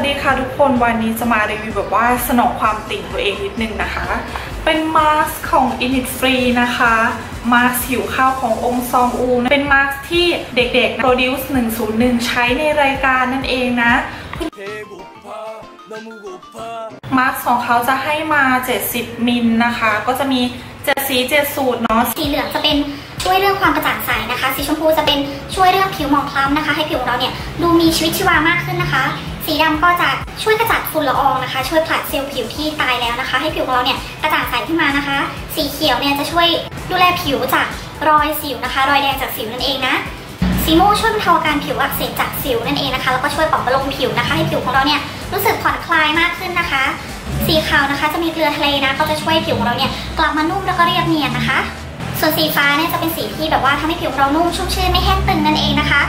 วัสดีค่ะทุกคนวันนี้จะมารีวิวแบบว่าสนองความติ่งตัวเองนิดนึงนะคะ เป็นมาสก์ของ Innisfree นะคะมาสก์ผิวข้าวขององซองอู เป็นมาสก์ที่เด็กๆ Produce 101 ใช้ในรายการนั่นเองนะมาสก์ของเขาจะให้มา 70 มิลนะคะ ก็จะมี7สี7สูตรเนาะสีเหลืองจะเป็นช่วยเรื่องความกระจ่างใสนะคะ สีชมพูจะเป็นช่วยเรื่องผิวหมองคล้ำนะคะ ให้ผิวของเราเนี่ยดูมีชีวิตชีวามากขึ้นนะคะ สีดำก็จะช่วยกระจัดฝุ่นละอองนะคะ ช่วยผลัดเซลล์ผิวที่ตายแล้วนะคะ ให้ผิวของเราเนี่ยกระจ่างใสขึ้นมานะคะ สีเขียวเนี่ยจะช่วยดูแลผิวจากรอยสิวนะคะ รอยแดงจากสิวนั่นเองนะสีม่วงช่วยบรรเทาอาการผิวอักเสบจากสิวนั่นเองนะคะ แล้วก็ช่วยปลอบประโลมผิวนะคะ ให้ผิวของเราเนี่ยรู้สึกผ่อนคลายมากขึ้นนะคะ สีขาวนะคะจะมีเกลือทะเลนะ ก็จะช่วยผิวของเราเนี่ยกลับมานุ่มแล้วก็เรียบเนียนนะคะ ส่วนสีฟ้าเนี่ยจะเป็นสีที่แบบว่าทำให้ผิวเรานุ่มชุ่มชื้นไม่แห้งตึงนั่นเองนะคะ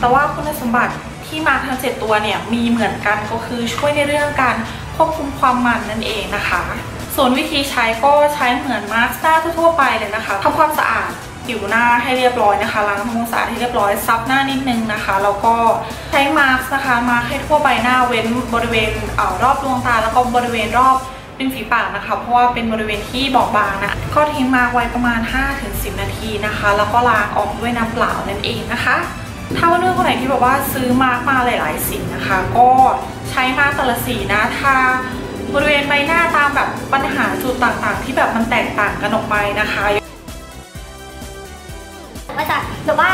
แต่ว่าคุณสมบัติ ที่มาทั้ง 7 ตัวเนี่ยมีเหมือนกันก็คือช่วยในเรื่องการควบคุมความมันนั่นเองนะคะ ส่วนวิธีใช้ก็ใช้เหมือนมาสก์หน้าทั่วไปเลยนะคะทำความสะอาดผิวหน้าให้เรียบร้อยนะคะล้างทำความสะอาดให้เรียบร้อยซับหน้านิดนึงนะคะแล้วก็ใช้มาสก์นะคะมาให้ทั่วใบหน้าเว้นบริเวณเออรอบดวงตา แล้วก็บริเวณรอบริมฝีปากนะคะ เพราะว่าเป็นบริเวณที่บอบบางนะก็ทิ้งมาไว้ประมาณ 5-10 นาทีนะคะ แล้วก็ล้างออกด้วยน้ำเปล่านั่นเองนะคะ ถ้าว่าเรื่องคนไหนที่แบบว่าซื้อมาร์กมาหลาย ๆ สีนะคะ ก็ใช้มาแต่ละสีนะทาบริเวณใบหน้าตามแบบปัญหาจุดต่างๆ ที่แบบมันแตกต่างกันออกไปนะคะว่าจะแบบว่า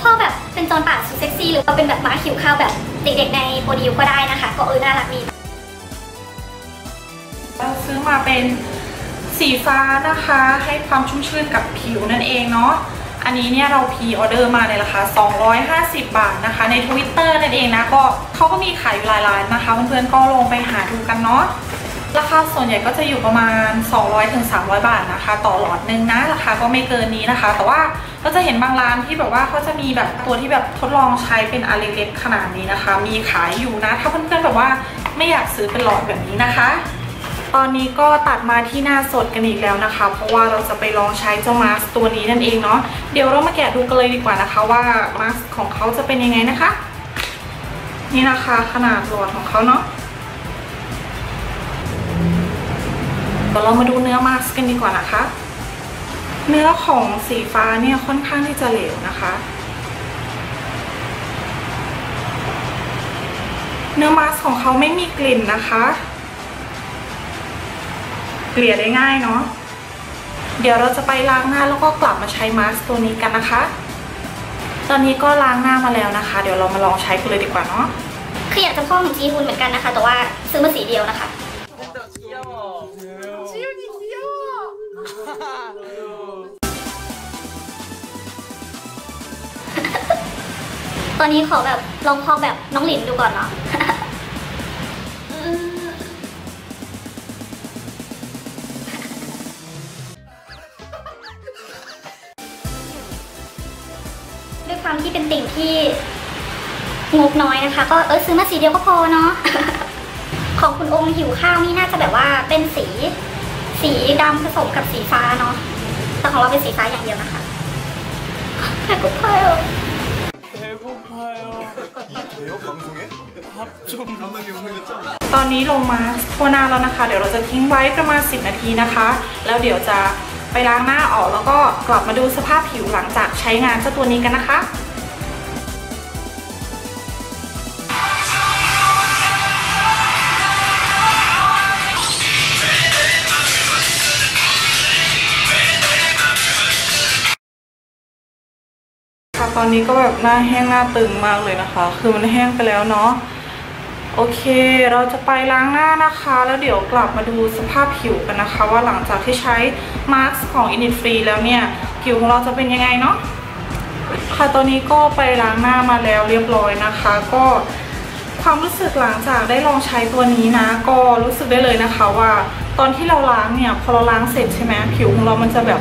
พ่อแบบเป็นโจรป่าสุดเซ็กซี่หรือว่าเป็นแบบม้าขิวข้าวแบบเด็กๆในโปรดิวก็ได้นะคะ ก็เออน่ารักดีเราซื้อมาเป็นสีฟ้านะคะ ให้ความชุ่มชื่นกับผิวนั่นเองเนาะ อันนี้เนี่ยเราพีออเดอร์มาในราคา 250 บาทนะคะ ใน Twitter นั่นเองนะก็เขาก็มีขายอยู่หลายร้านนะคะเพื่อนๆก็ลงไปหาดูกันเนาะราคาส่วนใหญ่ก็จะอยู่ประมาณ 200-300 บาทนะคะ ต่อหลอดหนึงนะราคาก็ไม่เกินนี้นะคะ แต่ว่าก็จะเห็นบางร้านที่แบบว่าเขาจะมีแบบตัวที่แบบทดลองใช้เป็นอันเล็กขนาดนี้นะคะ มีขายอยู่นะ ถ้าเพื่อนๆแบบว่าไม่อยากซื้อเป็นหลอดแบบนี้นะคะ ตอนนี้ก็ตัดมาที่หน้าสดกันอีกแล้วนะคะ เพราะว่าเราจะไปลองใช้เจ้ามาสตัวนี้นั่นเองเนาะเดี๋ยวเรามาแกะดูกันเลยดีกว่านะคะ ว่ามาสก์ของเขาจะเป็นยังไงนะคะ นี่นะคะขนาดหลอดของเขาเนาะเดี๋ยวเรามาดูเนื้อมาสก์กันดีกว่านะคะ เนื้อของสีฟ้าเนี่ยค่อนข้างที่จะเหลวนะคะเนื้อมาสก์ของเขาไม่มีกลิ่นนะคะ เกลี่ยได้ง่ายเนาะเดี๋ยวเราจะไปล้างหน้าแล้วก็กลับมาใช้มาสก์ตัวนี้กันนะคะ ตอนนี้ก็ล้างหน้ามาแล้วนะคะ เดี๋ยวเรามาลองใช้กันเลยดีกว่าเนาะคืออยากจะพ่อของจีฮุนเหมือนกันนะคะ แต่ว่าซื้อมาสีเดียวนะคะตอนนี้ขอแบบลองพอกแบบน้องหลินดูก่อนเนาะ ยความที่เป็นติ่งที่งบน้อยนะคะ ก็เออซื้อมาสีเดียวก็พอเนาะของคุณองค์หิวข้าวนี่น่าจะแบบว่าเป็นสี สีดำผสมกับสีฟ้าเนาะแต่ของเราเป็นสีฟ้าอย่างเดียวนะคะแค่กุ๊กเพล ตอนนี้ลงมาโคนาแล้วนะคะ เดี๋ยวเราจะทิ้งไว้ประมาณ 10 นาทีนะคะ แล้วเดี๋ยวจะ ไปล้างหน้าออกแล้วก็กลับมาดูสภาพผิวหลังจากใช้งานเจ้าตัวนี้กันนะคะค่ะตอนนี้ก็แบบหน้าแห้งหน้าตึงมากเลยนะคะ คือมันแห้งไปแล้วเนาะ โอเค เราจะไปล้างหน้านะคะ แล้วเดี๋ยวกลับมาดูสภาพผิวกันนะคะ ว่าหลังจากที่ใช้มาสก์ของ Innisfree แล้วเนี่ย ผิวของเราจะเป็นยังไงเนาะค่ะตอนนี้ก็ไปล้างหน้ามาแล้วเรียบร้อยนะคะ ก็ความรู้สึกหลังจากได้ลองใช้ตัวนี้นะ ก็รู้สึกได้เลยนะคะว่า ตอนที่เราล้างเนี่ยพอเราล้างเสร็จใช่ไหมผิวของเรามันจะแบบ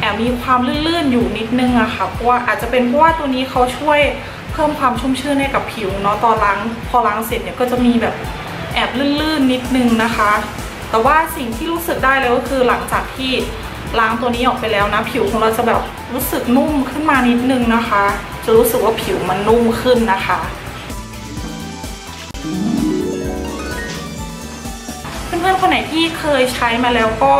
แอบมีความลื่นๆอยู่นิดนึงอะค่ะเพราะว่าอาจจะเป็นเพราะว่าตัวนี้เขาช่วย เพิ่มความชุ่มชื้นให้กับผิวเนาะตอนล้างพอล้างเสร็จเนี่ยก็จะมีแบบแอบลื่นๆนิดนึงนะคะ แต่ว่าสิ่งที่รู้สึกได้เลยก็คือหลังจากที่ล้างตัวนี้ออกไปแล้วนะ ผิวของเราจะแบบรู้สึกนุ่มขึ้นมานิดนึงนะคะ จะรู้สึกว่าผิวมันนุ่มขึ้นนะคะ เพื่อนๆคนไหนที่เคยใช้มาแล้วก็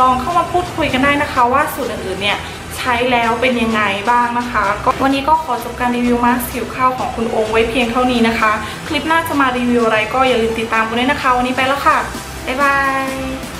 ลองเข้ามาพูดคุยกันได้นะคะ ว่าสูตรอื่นๆเนี่ย ใช้แล้วเป็นยังไงบ้างนะคะ ก็วันนี้ก็ขอจบการรีวิวมาสก์ผิวข้าวของคุณองค์ไว้เพียงเท่านี้นะคะ คลิปหน้าจะมารีวิวอะไรก็อย่าลืมติดตามกันด้วยนะคะ วันนี้ไปแล้วค่ะ บ๊ายบาย